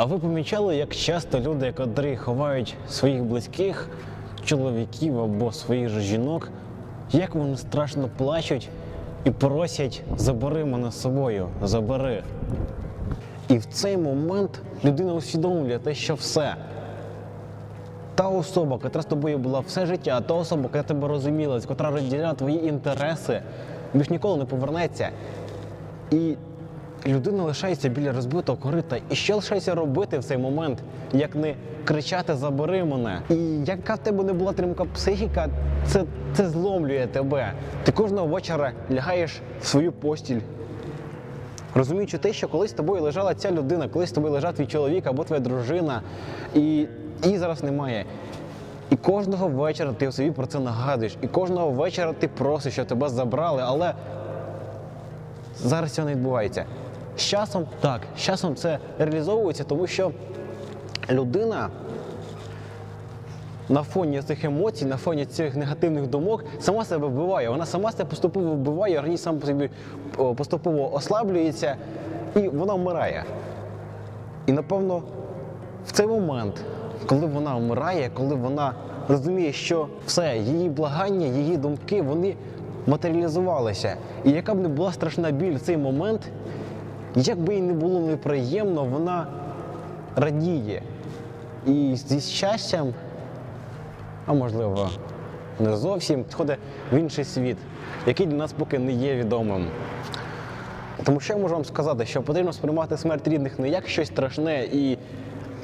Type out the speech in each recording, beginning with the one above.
А ви помічали, як часто люди, котрі ховають своїх близьких, чоловіків або своїх же жінок, як вони страшно плачуть і просять забери мене з собою, забери. І в цей момент людина усвідомлює те, що все. Та особа, яка з тобою була все життя, та особа, яка тебе розуміла, яка розділяла твої інтереси, більш ніколи не повернеться. І людина лишається біля розбитого корита. І що лишається робити в цей момент, як не кричати Забери мене. І яка в тебе не була тримка психіка, це, це зломлює тебе. Ти кожного вечора лягаєш в свою постіль. Розуміючи те, що колись з тобою лежала ця людина, колись з тобою лежав твій чоловік або твоя дружина, і її зараз немає. І кожного вечора ти собі про це нагадуєш, і кожного вечора ти просиш, щоб тебе забрали, але зараз цього не відбувається. З часом так, з часом це реалізовується, тому що людина на фоні цих емоцій, на фоні цих негативних думок сама себе вбиває. Вона сама себе поступово вбиває, організм сам по собі поступово ослаблюється і вона вмирає. І напевно в цей момент, коли вона вмирає, коли вона розуміє, що все, її благання, її думки, вони матеріалізувалися. І яка б не була страшна біль в цей момент, як би їй не було неприємно, вона радіє. І зі щастям, а можливо, не зовсім, сходить в інший світ, який для нас поки не є відомим. Тому що я можу вам сказати, що потрібно сприймати смерть рідних не як щось страшне і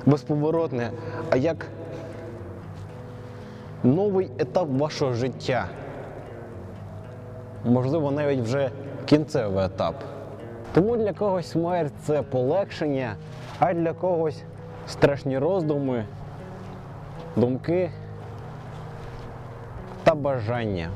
безповоротне, а як новий етап вашого життя. Можливо, навіть вже кінцевий етап. Тому для когось смерть це полегшення, а для когось страшні роздуми, думки та бажання.